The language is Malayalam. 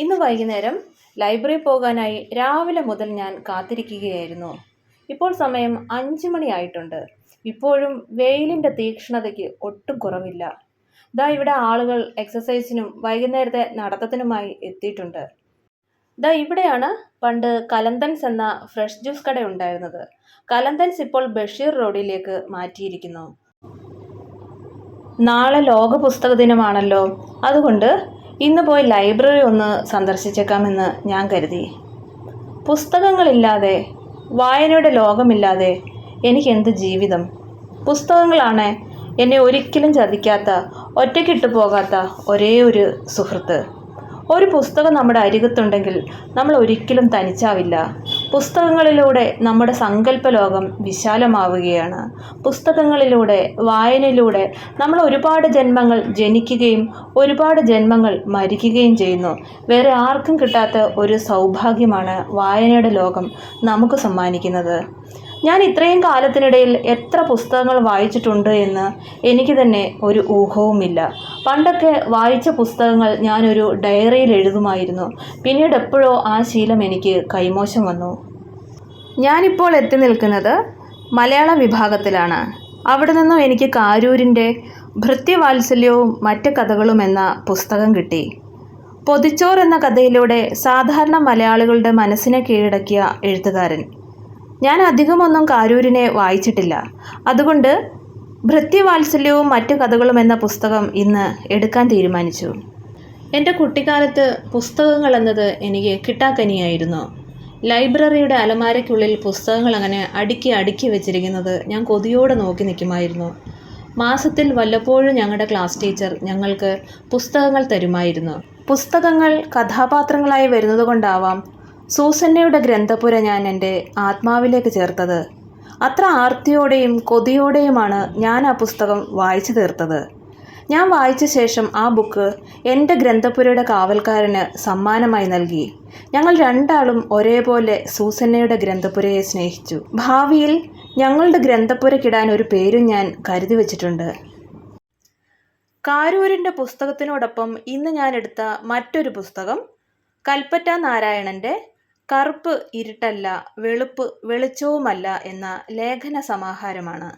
ഇന്ന് വൈകുന്നേരം ലൈബ്രറി പോകാനായി രാവിലെ മുതൽ ഞാൻ കാത്തിരിക്കുകയായിരുന്നു. ഇപ്പോൾ സമയം അഞ്ച് മണിയായിട്ടുണ്ട് ഇപ്പോഴും വെയിലിന്റെ തീക്ഷ്ണതയ്ക്ക് ഒട്ടും കുറവില്ല. ദാ ഇവിടെ ആളുകൾ എക്സസൈസിനും വൈകുന്നേരത്തെ നടത്തത്തിനുമായി എത്തിയിട്ടുണ്ട്. ദാ ഇവിടെയാണ് പണ്ട് കലന്തൻസ് എന്ന ഫ്രഷ് ജ്യൂസ് കട ഉണ്ടായിരുന്നത്. കലന്തൻസ് ഇപ്പോൾ ബഷീർ റോഡിലേക്ക് മാറ്റിയിരിക്കുന്നു. നാളെ ലോക പുസ്തക ദിനമാണല്ലോ. അതുകൊണ്ട് ഇന്ന് പോയി ലൈബ്രറി ഒന്ന് സന്ദർശിച്ചേക്കാമെന്ന് ഞാൻ കരുതി. പുസ്തകങ്ങളില്ലാതെ വായനയുടെ ലോകമില്ലാതെ എനിക്കെന്ത് ജീവിതം? പുസ്തകങ്ങളാണ് എന്നെ ഒരിക്കലും ചതിക്കാത്ത ഒറ്റയ്ക്കിട്ടു പോകാത്ത ഒരേ ഒരു സുഹൃത്ത്. ഒരു പുസ്തകം നമ്മുടെ അരികത്തുണ്ടെങ്കിൽ നമ്മൾ ഒരിക്കലും തനിച്ചാവില്ല. പുസ്തകങ്ങളിലൂടെ നമ്മുടെ സങ്കല്പ ലോകം വിശാലമാവുകയാണ്. പുസ്തകങ്ങളിലൂടെ വായനയിലൂടെ നമ്മൾ ഒരുപാട് ജന്മങ്ങൾ ജനിക്കുകയും ഒരുപാട് ജന്മങ്ങൾ മരിക്കുകയും ചെയ്യുന്നു. വേറെ ആർക്കും കിട്ടാത്ത ഒരു സൗഭാഗ്യമാണ് വായനയുടെ ലോകം നമുക്ക് സമ്മാനിക്കുന്നത്. ഞാൻ ഇത്രയും കാലത്തിനിടയിൽ എത്ര പുസ്തകങ്ങൾ വായിച്ചിട്ടുണ്ട് എന്ന് എനിക്ക് തന്നെ ഒരു ഊഹവുമില്ല. പണ്ടൊക്കെ വായിച്ച പുസ്തകങ്ങൾ ഞാനൊരു ഡയറിയിൽ എഴുതുമായിരുന്നു. പിന്നീട് എപ്പോഴോ ആ ശീലം എനിക്ക് കൈമോശം വന്നു. ഞാനിപ്പോൾ എത്തി നിൽക്കുന്നത് മലയാള വിഭാഗത്തിലാണ്. അവിടെ നിന്നും എനിക്ക് കാരൂരിന്റെ ഭൃത്യവാത്സല്യവും മറ്റ് കഥകളും എന്ന പുസ്തകം കിട്ടി. പൊതിച്ചോർ എന്ന കഥയിലൂടെ സാധാരണ മലയാളികളുടെ മനസ്സിനെ കീഴടക്കിയ എഴുത്തുകാരൻ. ഞാൻ അധികമൊന്നും കാരൂരിനെ വായിച്ചിട്ടില്ല. അതുകൊണ്ട് ഭൃത്യവാത്സല്യവും മറ്റു കഥകളും എന്ന പുസ്തകം ഇന്ന് എടുക്കാൻ തീരുമാനിച്ചു. എന്റെ കുട്ടിക്കാലത്ത് പുസ്തകങ്ങൾ എന്നത് എനിക്ക് കിട്ടാക്കനിയായിരുന്നു. ലൈബ്രറിയുടെ അലമാരയ്ക്കുള്ളിൽ പുസ്തകങ്ങൾ അങ്ങനെ അടുക്കി അടുക്കി വെച്ചിരിക്കുന്നത് ഞാൻ കൊതിയോടെ നോക്കി നിൽക്കുമായിരുന്നു. മാസത്തിൽ വല്ലപ്പോഴും ഞങ്ങളുടെ ക്ലാസ് ടീച്ചർ ഞങ്ങൾക്ക് പുസ്തകങ്ങൾ തരുമായിരുന്നു. പുസ്തകങ്ങൾ കഥാപാത്രങ്ങളായി വരുന്നതുകൊണ്ടാവാം സൂസന്നയുടെ ഗ്രന്ഥപുര ഞാൻ എന്റെ ആത്മാവിലേക്ക് ചേർത്തത്. അത്ര ആർത്തിയോടെയും കൊതിയോടെയുമാണ് ഞാൻ ആ പുസ്തകം വായിച്ചു തീർത്തത്. ഞാൻ വായിച്ച ശേഷം ആ ബുക്ക് എന്റെ ഗ്രന്ഥപുരയുടെ കാവൽക്കാരന് സമ്മാനമായി നൽകി. ഞങ്ങൾ രണ്ടാളും ഒരേപോലെ സൂസന്നയുടെ ഗ്രന്ഥപുരയെ സ്നേഹിച്ചു. ഭാവിയിൽ ഞങ്ങളുടെ ഗ്രന്ഥപുരക്കിടാൻ ഒരു പേരും ഞാൻ കരുതി വച്ചിട്ടുണ്ട്. കാരൂരിന്റെ പുസ്തകത്തിനോടൊപ്പം ഇന്ന് ഞാൻ എടുത്ത മറ്റൊരു പുസ്തകം കൽപ്പറ്റ നാരായണന്റെ കറുപ്പ് ഇരുട്ടല്ല വെളുപ്പ് വെളിച്ചവുമല്ല എന്ന ലേഖന സമാഹാരമാണ്